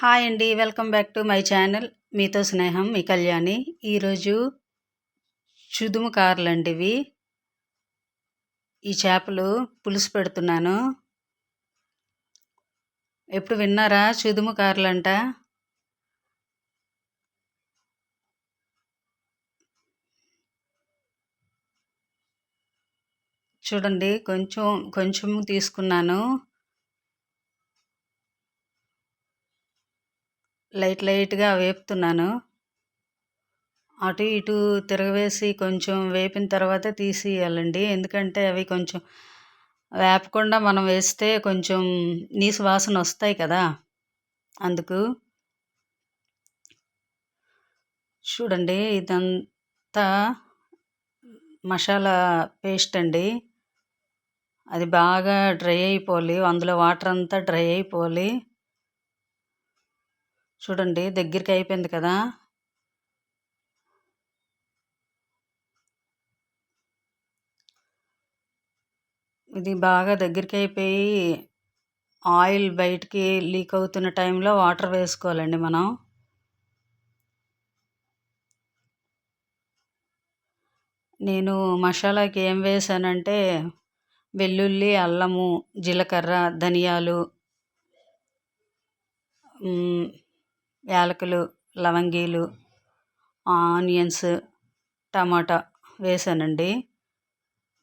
Hi అండి welcome back to my channel. మీతో స్నేహం మీ కళ్యాణి. ఈరోజు చుదుము కార్లు ఇవి ఈ చేపలు పులుసు పెడుతున్నాను. ఎప్పుడు విన్నారా చుదుము కార్లంట? చూడండి కొంచెం కొంచెం తీసుకున్నాను. లైట్ లైట్గా వేపుతున్నాను. అటు ఇటు తిరగవేసి కొంచెం వేపిన తర్వాత తీసేయాలండి. ఎందుకంటే అవి కొంచెం వేపకుండా మనం వేస్తే కొంచెం నీసు వాసన వస్తాయి కదా. అందుకు చూడండి ఇదంతా మసాలా పేస్ట్ అండి. అది బాగా డ్రై అయిపోవాలి. అందులో వాటర్ అంతా డ్రై అయిపోవాలి. చూడండి దగ్గరికి అయిపోయింది కదా. ఇది బాగా దగ్గరికి అయిపోయి ఆయిల్ బయటికి లీక్ అవుతున్న టైంలో వాటర్ వేసుకోవాలండి మనం. నేను మసాలాకి ఏం వేసానంటే వెల్లుల్లి అల్లము జీలకర్ర ధనియాలు యాలకులు లవంగీలు ఆనియన్స్ టమాటా వేసానండి.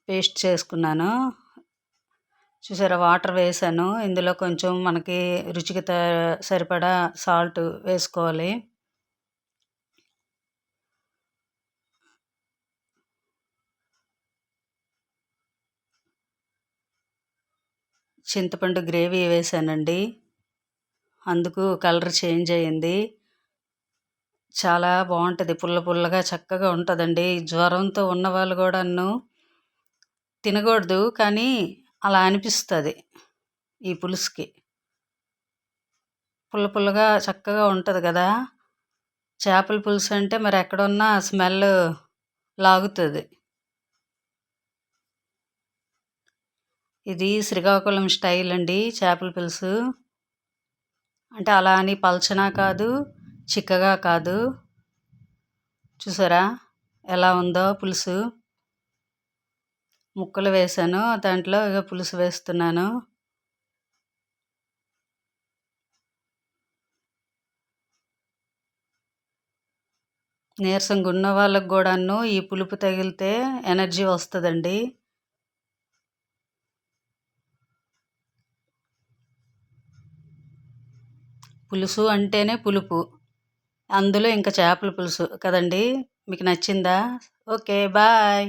పేస్ట్ చేసుకున్నాను. చూసారా వాటర్ వేసాను. ఇందులో కొంచెం మనకి రుచికి సరిపడా సాల్ట్ వేసుకోవాలి. చింతపండు గ్రేవీ వేసానండి. అందుకు కలర్ చేంజ్ అయ్యింది. చాలా బాగుంటుంది. పుల్ల పుల్లగా చక్కగా ఉంటుందండి. జ్వరంతో ఉన్నవాళ్ళు కూడాను తినకూడదు కానీ అలా అనిపిస్తుంది ఈ పులుసుకి. పుల్ల పుల్లగా చక్కగా ఉంటుంది కదా. చేపల పులుసు అంటే మరి ఎక్కడున్నా స్మెల్ లాగుతుంది. ఇది శ్రీకాకుళం స్టైల్ అండి చేపల పులుసు. అంటే అలా అని పల్చనా కాదు చిక్కగా కాదు. చూసారా? ఎలా ఉందో పులుసు. ముక్కలు వేసాను దాంట్లో ఇక పులుసు వేస్తున్నాను. నీరసంగా ఉన్న వాళ్ళకు కూడాను ఈ పులుపు తగిలితే ఎనర్జీ వస్తుందండి. పులుసు అంటేనే పులుపు. అందులో ఇంకా చేపల పులుసు. కదండీ? మీకు నచ్చిందా? Okay bye.